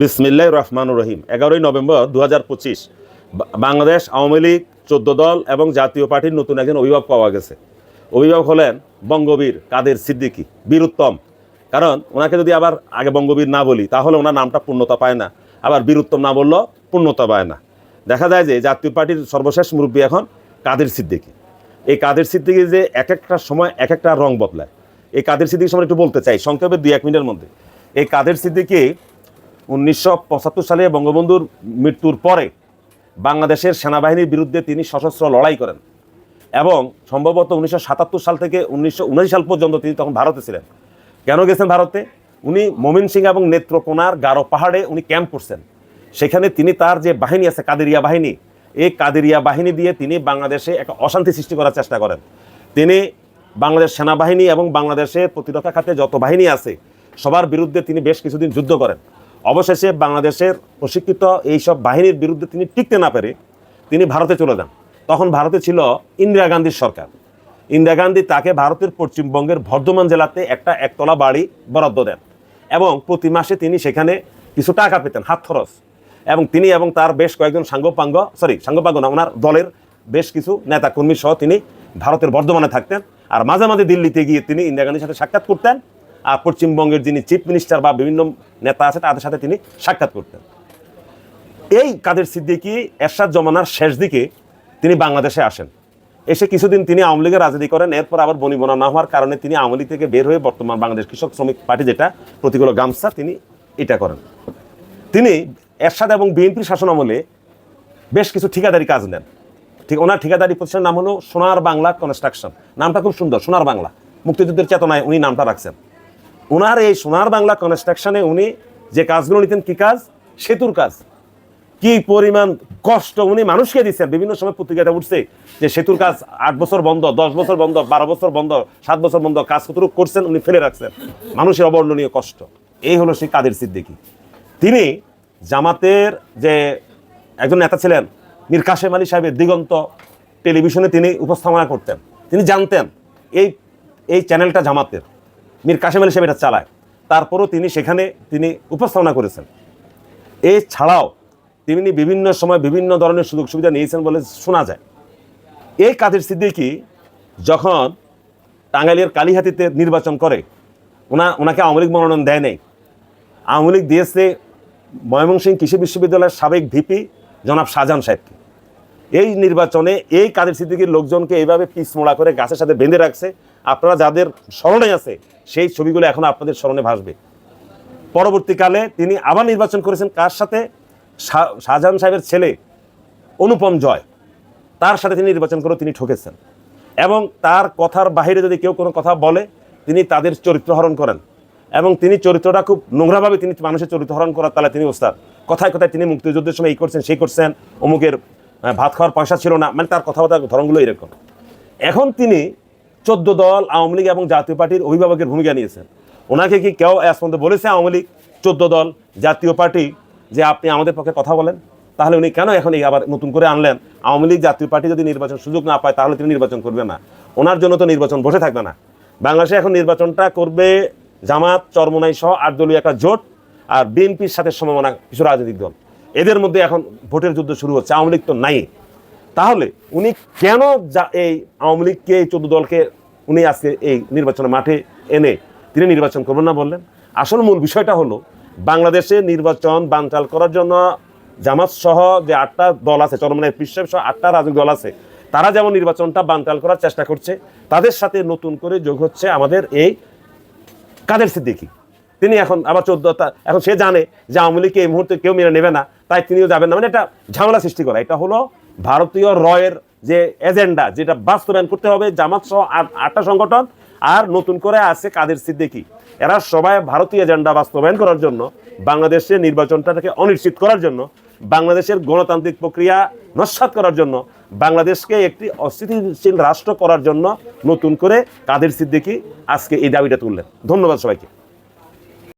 বিসমিল্লাহ রহমানুর রহিম। এগারোই নভেম্বর দু বাংলাদেশ আওয়ামী লীগ চোদ্দ দল এবং জাতীয় পার্টির নতুন একজন অভিভাবক পাওয়া গেছে। অভিভাবক হলেন বঙ্গবীর কাদের সিদ্দিকী বীরুত্তম কারণ ওনাকে যদি আবার আগে বঙ্গবীর না বলি, তাহলে ওনার নামটা পূর্ণতা পায় না। আবার বীরুত্তম না বললেও পূর্ণতা পায় না। দেখা যায় যে জাতীয় পার্টির সর্বশেষ মুরব্বী এখন কাদের সিদ্দিকী। এই কাদের সিদ্দিকী যে এক একটা সময় এক একটা রং বদলায়। এই কাদের সিদ্দিকী সময় একটু বলতে চাই, সংক্ষেপে দুই এক মিনিটের মধ্যে। এই কাদের সিদ্দিকী উনিশশো পঁচাত্তর সালে বঙ্গবন্ধুর মৃত্যুর পরে বাংলাদেশের সেনাবাহিনীর বিরুদ্ধে তিনি সশস্ত্র লড়াই করেন। এবং সম্ভবত উনিশশো সাতাত্তর সাল থেকে উনিশশো সাল পর্যন্ত তিনি তখন ভারতে ছিলেন। কেন গেছেন ভারতে? উনি মমিন সিং এবং নেত্রকোনার গারো পাহাড়ে উনি ক্যাম্প করছেন। সেখানে তিনি তার যে বাহিনী আছে, কাদেরিয়া বাহিনী, এই কাদেরিয়া বাহিনী দিয়ে তিনি বাংলাদেশে একটা অশান্তি সৃষ্টি করার চেষ্টা করেন। তিনি বাংলাদেশ সেনাবাহিনী এবং বাংলাদেশের প্রতিরক্ষা খাতে যত বাহিনী আছে, সবার বিরুদ্ধে তিনি বেশ কিছুদিন যুদ্ধ করেন। অবশেষে বাংলাদেশের প্রশিক্ষিত এইসব বাহিনীর বিরুদ্ধে তিনি টিকতে না পেরে তিনি ভারতে চলে যান। তখন ভারতে ছিল ইন্দিরা গান্ধীর সরকার। ইন্দিরা গান্ধী তাকে ভারতের পশ্চিমবঙ্গের বর্ধমান জেলাতে একটা একতলা বাড়ি বরাদ্দ দেন এবং প্রতি মাসে তিনি সেখানে কিছু টাকা পেতেন, হাত খরচ। এবং তিনি এবং তার বেশ কয়েকজন সাঙ্গপাঙ্গ সরি সাঙ্গপাঙ্গ না, ওনার দলের বেশ কিছু নেতা কর্মী সহ তিনি ভারতের বর্ধমানে থাকতেন। আর মাঝে মাঝে দিল্লিতে গিয়ে তিনি ইন্দিরা গান্ধীর সাথে সাক্ষাৎ করতেন। পশ্চিমবঙ্গের যিনি চিফ মিনিস্টার বা বিভিন্ন নেতা আছে, তাদের সাথে তিনি সাক্ষাৎ করতেন। এই কাদের সিদ্দিকি এরশাদ জমানার শেষ দিকে তিনি বাংলাদেশে আসেন। এসে কিছুদিন তিনি আওয়ামী লীগের রাজনীতি করেন, এরপর আবার বনিবনা না হওয়ার কারণে তিনি আওয়ামী লীগ থেকে বের হয়ে বর্তমান বাংলাদেশ কৃষক শ্রমিক পার্টি যেটা, প্রতিকূল গামছা, তিনি এটা করেন। তিনি এরশাদ এবং বিএনপির শাসন আমলে বেশ কিছু ঠিকাদারি কাজ নেন। ঠিক ওনার ঠিকাদারি প্রতিষ্ঠানের নাম হলো সোনার বাংলা কনস্ট্রাকশন। নামটা খুব সুন্দর, সোনার বাংলা। মুক্তিযুদ্ধের চেতনায় উনি নামটা রাখছেন। ওনার এই সোনার বাংলা কনস্ট্রাকশনে উনি যে কাজগুলো নিতেন, কি কাজ? সেতুর কাজ। কি পরিমাণ কষ্ট উনি মানুষকে দিচ্ছেন। বিভিন্ন সময় পত্রিকাতে উঠছে যে সেতুর কাজ আট বছর বন্ধ, দশ বছর বন্ধ, বারো বছর বন্ধ, সাত বছর বন্ধ, কাজ কতটুকু করছেন, উনি ফেলে রাখছেন। মানুষের অবর্ণনীয় কষ্ট। এই হলো সেই কাদের সিদ্দিকি। তিনি জামাতের যে একজন নেতা ছিলেন, মীর কাশেম আলী সাহেবের দিগন্ত টেলিভিশনে তিনি উপস্থাপনা করতেন। তিনি জানতেন, এই এই চ্যানেলটা জামাতের। মীর কাশেম আলী সাহেব এটা চালায়। তারপরও তিনি সেখানে তিনি উপস্থাপনা করেছেন। এ ছাড়াও তিনি বিভিন্ন সময় বিভিন্ন ধরনের সুযোগ সুবিধা নিয়েছেন বলে শোনা যায়। এই কাদের সিদ্দিকি যখন টাঙ্গাইলের কালীহাতিতে নির্বাচন করে, ওনা, ওনাকে আওয়ামী লীগ মনোনয়ন দেয় নাই। আওয়ামী লীগ দিয়েছে ময়মনসিংহ কৃষি বিশ্ববিদ্যালয়ের সাবেক ভিপি জনাব শাহজাহান সাহেবকে। এই নির্বাচনে এই কাদের সিদ্দিকির লোকজনকে এইভাবে পিস মোড়া করে গাছের সাথে বেঁধে রাখছে। আপনারা যাদের স্মরণে আছে সেই ছবিগুলো এখন আপনাদের স্মরণে ভাসবে। পরবর্তীকালে তিনি আবার নির্বাচন করেছেন কার সাথে? শাহ- শাহজাহান সাহেবের ছেলে অনুপম জয়। তার সাথে তিনি নির্বাচন করে তিনি ঠকেছেন। এবং তার কথার বাইরে যদি কেউ কোনো কথা বলে, তিনি তাদের চরিত্র হরণ করেন। এবং তিনি চরিত্রটা খুব নোংরাভাবে তিনি মানুষের চরিত্র হরণ করার তাহলে তিনি ওস্তাদ। কথায় কথায় তিনি মুক্তিযুদ্ধের সময় এই করছেন, সেই করছেন। অমুকের ভাত খাওয়ার পয়সা ছিল না। মানে তার কথাবার্তার ধরনগুলো এরকম। এখন তিনি চোদ্দ দল আওয়ামী লীগ এবং জাতীয় পার্টির অভিভাবকের ভূমিকা নিয়েছেন। ওনাকে কি কেউ আজ পর্যন্ত বলেছে আওয়ামী লীগ? চোদ্দ দল, জাতীয় পার্টি, যে আপনি আমাদের পক্ষে কথা বলেন? তাহলে উনি কেন এখন এই আবার নতুন করে আনলেন? আওয়ামী লীগ, জাতীয় পার্টি যদি নির্বাচন সুযোগ না পায়, তাহলে তিনি নির্বাচন করবে না। ওনার জন্য তো নির্বাচন বসে থাকবে না। বাংলাদেশে এখন নির্বাচনটা করবে জামাত, চরমনাই সহ আট দলীয় একটা জোট আর বিএনপির সাথে সমমনা কিছু রাজনৈতিক দল। এদের মধ্যে এখন ভোটের যুদ্ধ শুরু হচ্ছে। আওয়ামী লীগ তো নাই। তাহলে উনি কেন এই আওয়ামী লীগকে চোদ্দ দলকে উনি আজকে এই নির্বাচনের মাঠে এনে তিনি নির্বাচন করবেন না বললেন? আসল মূল বিষয়টা হলো, বাংলাদেশে নির্বাচন বানচাল করার জন্য জামাত সহ যে আটটা দল আছে চরমনায় পিসাব সহ আটটা রাজনৈতিক দল আছে, তারা যেমন নির্বাচনটা বানচাল করার চেষ্টা করছে, তাদের সাথে নতুন করে যোগ হচ্ছে আমাদের এই কাদের সিদ্দিকি। তিনি এখন আবার চোদ্দ এখন সে জানে যে আওয়ামী লীগকে এই মুহূর্তে কেউ মেনে নেবে না, তাই তিনিও যাবেন না। মানে এটা ঝামেলা সৃষ্টি করা। এটা হলো ভারতীয় রয়ের যে এজেন্ডা, যেটা বাস্তবায়ন করতে হবে, জামাত সহ আটটা সংগঠন, আর নতুন করে আছে কাদের সিদ্দিকি। এরা সবাই ভারতীয় এজেন্ডা বাস্তবায়ন করার জন্য, বাংলাদেশের নির্বাচনটাকে অনিশ্চিত করার জন্য, বাংলাদেশের গণতান্ত্রিক প্রক্রিয়া নস্বাত করার জন্য, বাংলাদেশকে একটি অস্থিতিশীল রাষ্ট্র করার জন্য নতুন করে কাদের সিদ্দিকি আজকে এই দাবিটা তুললেন। ধন্যবাদ সবাইকে।